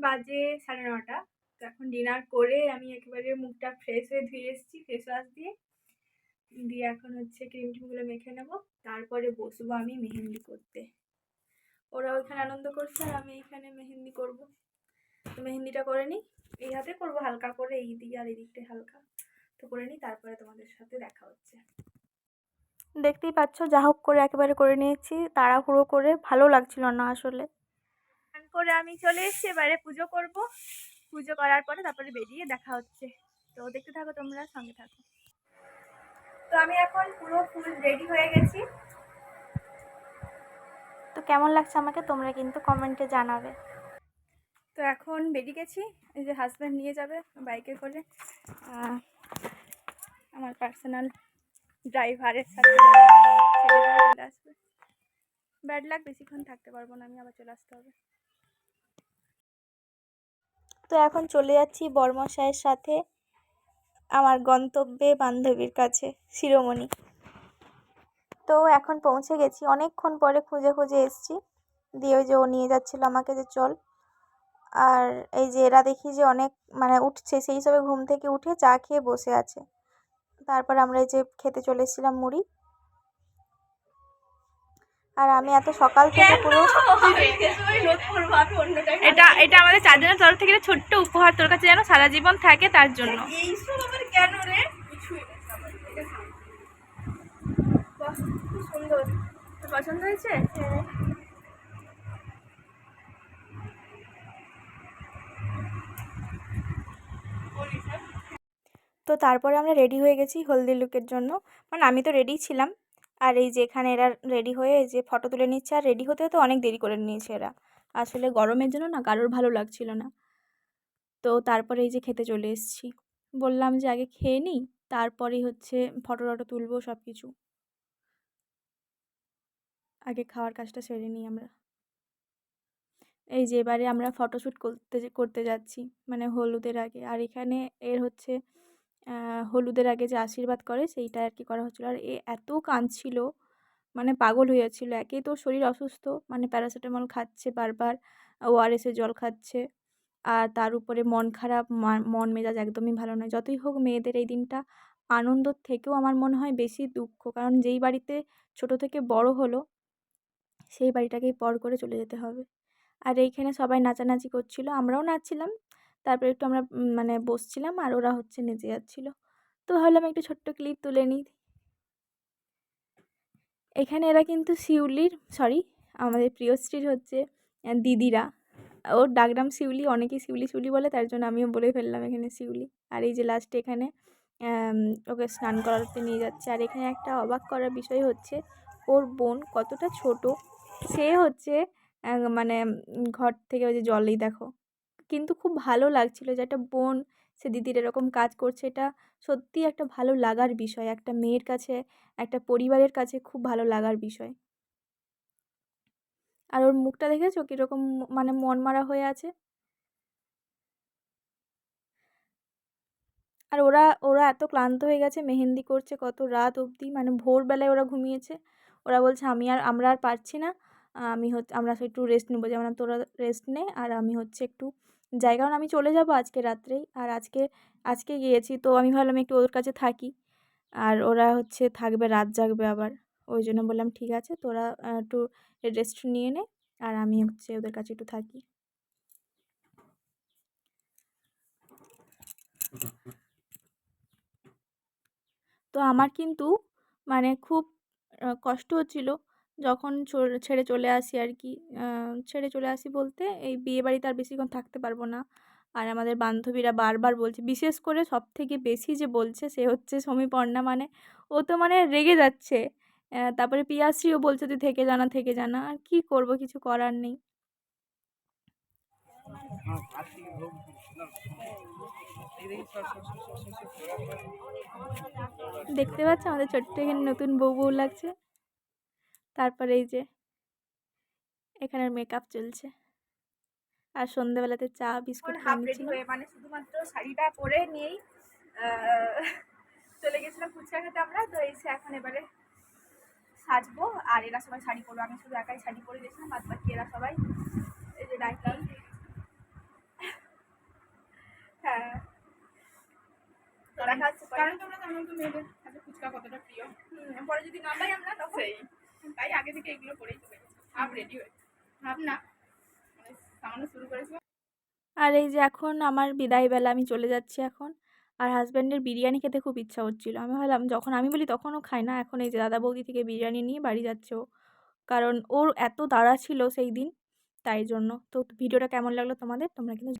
বাজে সাড়ে নটা। তো এখন ডিনার করে আমি একেবারে মুখটা ফ্রেশ হয়ে ধুয়ে এসেছি ফেস ওয়াশ দিয়ে। দিয়ে এখন হচ্ছে ক্রিম টিমগুলো মেখে নেব। তারপরে বসবো আমি মেহেন্দি করতে। ওরা ওইখানে আনন্দ করছে আর আমি এইখানে মেহেন্দি করব। তো মেহেন্দিটা করে নিই। এই হাতে করব হালকা করে, এই দিকে আর এই দিকটায় হালকা। তো করে নিই, তারপরে তোমাদের সাথে দেখা হচ্ছে। দেখতেই পাচ্ছ, যা হোক করে একেবারে করে নিয়েছি। তাড়াহুড়ো করে ভালো লাগছিল না আসলে। করে আমি চলে এসেছি এবারে পুজো করব। পুজো করার পরে তারপরে বেরিয়ে দেখা হচ্ছে। তো দেখতে থাকো তোমরা সঙ্গে থাকো। তো আমি এখন পুরো ফুল রেডি হয়ে গেছি। তো কেমন লাগছে আমাকে তোমরা কিন্তু কমেন্টে জানাবে। তো এখন বেরিয়ে গেছি এই যে হাজব্যান্ড নিয়ে যাবে বাইকে করে আমার পার্সোনাল ড্রাইভারের সাথে চলে আসবে। ব্যাড লাগ বেশিক্ষণ থাকতে পারব না আমি আবার চলে আসতে হবে। তো এখন চলে যাচ্ছি বর্মশাইয়ের সাথে, আমার গন্তব্যে বান্ধবীর কাছে, শিরোমণি। তো এখন পৌঁছে গেছি। অনেকক্ষণ পরে খুঁজে খুঁজে এসছি। দিয়ে ওই যে ও নিয়ে যাচ্ছিল আমাকে যে চল। আর এই যে এরা দেখি যে অনেক মানে উঠছে, সেই হিসাবে ঘুম থেকে উঠে চা খেয়ে বসে আছে। তারপর আমরা এই যে খেতে চলে এসেছিলাম মুড়ি। আর আমি এত সকাল থেকে পুরো এটা এটা আমাদের চারজনের তরফ থেকে একটা ছোট্ট উপহার তোর কাছে যেন সারা জীবন থাকে তার জন্য। পছন্দ হয়েছে? তো তারপরে আমরা রেডি হয়ে গেছি হলদি লুকের জন্য। মানে আমি তো রেডি ছিলাম। আর এই যে এখানে এরা রেডি হয়ে যে ফটো তুলে নিচ্ছে, আর রেডি হতে হতে অনেক দেরি করে নিয়েছে এরা। আসলে গরমের জন্য না কারোর ভালো লাগছিল না। তো তারপরে এই যে খেতে চলে এসেছি। বললাম যে আগে খেয়ে নিই তারপরেই হচ্ছে ফটো টটো তুলবো সব কিছু আগে খাওয়ার কাজটা সেরে নিই আমরা। এই যে এবারে আমরা ফটোশ্যুট করতে করতে যাচ্ছি মানে হলুদের আগে। আর এখানে এর হচ্ছে হলুদের আগে যে আশীর্বাদ করে, সেইটা আর কি করা হচ্ছিল। আর এ এত কাঁদছিল মানে পাগল হয়ে যাচ্ছিল। একেই তো শরীর অসুস্থ মানে প্যারাসিটামল খাচ্ছে বারবার ওআরএসের জল খাচ্ছে, আর তার উপরে মন খারাপ মন মেজাজ একদমই ভালো নয়। যতই হোক মেয়েদের এই দিনটা আনন্দর থেকেও আমার মনে হয় বেশি দুঃখ। কারণ যেই বাড়িতে ছোট থেকে বড় হলো, সেই বাড়িটাকেই পর করে চলে যেতে হবে। আর এইখানে সবাই নাচানাচি করছিল, আমরাও নাচছিলাম। তারপরে একটু আমরা মানে বসছিলাম আর ওরা হচ্ছে নেচে যাচ্ছিল। তো ভাবলাম একটু ছোট্ট ক্লিপ তুলে নিই। এখানে এরা কিন্তু শিউলির, সরি, আমাদের প্রিয়শ্রীর হচ্ছে দিদিরা। ওর ডাকনাম শিউলি, অনেকেই শিউলি শিউলি বলে, তার জন্য আমিও বলে ফেললাম এখানে শিউলি। আর এই যে লাস্টে এখানে ওকে স্নান করাতে নিয়ে যাচ্ছে। আর এখানে একটা অবাক করার বিষয় হচ্ছে, ওর বোন কতটা ছোট, সে হচ্ছে মানে ঘর থেকে ওই যে জলেই দেখো কিন্তু খুব ভালো লাগছিল যে একটা বোন, সে দিদির এরকম কাজ করছে। এটা সত্যিই একটা ভালো লাগার বিষয়। একটা মেয়ের কাছে, একটা পরিবারের কাছে খুব ভালো লাগার বিষয়। আর ওর মুখটা দেখেছ? কীরকম মানে মন মারা হয়ে আছে? আর ওরা ওরা এত ক্লান্ত হয়ে গেছে, মেহেন্দি করছে কত রাত অবধি। মানে ভোরবেলায় ওরা ঘুমিয়েছে। ওরা বলছে, আমি আর, আমরা আর পারছি না। আমি হচ্ছে, আমরা একটু রেস্ট নেব। যেমন, তোরা রেস্ট নে, আর আমি হচ্ছে একটু যাই, কারণ আমি চলে যাব আজকে রাত্রেই। আর আজকে আজকে গিয়েছি তো আমি ভাবলাম একটু ওর কাছে থাকি। আর ওরা হচ্ছে থাকবে, রাত জাগবে আবার। ওই জন্য বললাম, ঠিক আছে, তোরা একটু রেস্ট নিয়ে নে। আর আমি হচ্ছে ওদের কাছে একটু থাকি। তো আমার কিন্তু মানে খুব কষ্ট হচ্ছিল। যখন ছেড়ে চলে আসি আর কি ছেড়ে চলে আসি বলতে এই বিয়ে বাড়িতে আর বেশিক্ষণ থাকতে পারব না। আর আমাদের বান্ধবীরা বারবার বলছে, বিশেষ করে সব থেকে বেশি যে বলছে সে হচ্ছে সমীপর্ণা মানে ও তো মানে রেগে যাচ্ছে। তারপরে পিয়াশ্রীও বলছে, তুই থেকে জানা থেকে জানা আর কি করব, কিছু করার নেই। দেখতে পাচ্ছ আমাদের ছোট্ট নতুন বউ বউ লাগছে। তারপরে এই যে এখানে মেকআপ চলছে। আর সন্ধ্যাবেলাতে চা বিস্কুট মানে শুধুমাত্র শাড়িটা পরে নিয়েই চলে গেছিলাম ফুচকা খেতে আমরা। তো এসে এখন এবারে সাজবো। আর এরা সবাই শাড়ি পরবো আমি শুধু একাই শাড়ি পরে গেছিলাম বাদ বাকি এরা সবাই। এই যে ডাইকাল হ্যাঁ। কারণ তোমরা জানো তো মেয়েদের ফুচকা কতটা প্রিয়। পরে যদি না পাই আমরা তখন তাই আগে থেকে এগুলো করেই চলে রেডি মানে সামান্য শুরু করেছি? আর এই যে এখন আমার বিদায়বেলা আমি চলে যাচ্ছি এখন। আর হাজব্যান্ডের বিরিয়ানি খেতে খুব ইচ্ছা হচ্ছিল আমি ভাবলাম, যখন আমি বলি তখনও খায় না। এখন এই যে দাদা বৌদি থেকে বিরিয়ানি নিয়ে বাড়ি যাচ্ছে ও। কারণ ওর এত তাড়া ছিল সেই দিন, তাই জন্য। তো ভিডিওটা কেমন লাগল তোমাদের? তোমরা কিন্তু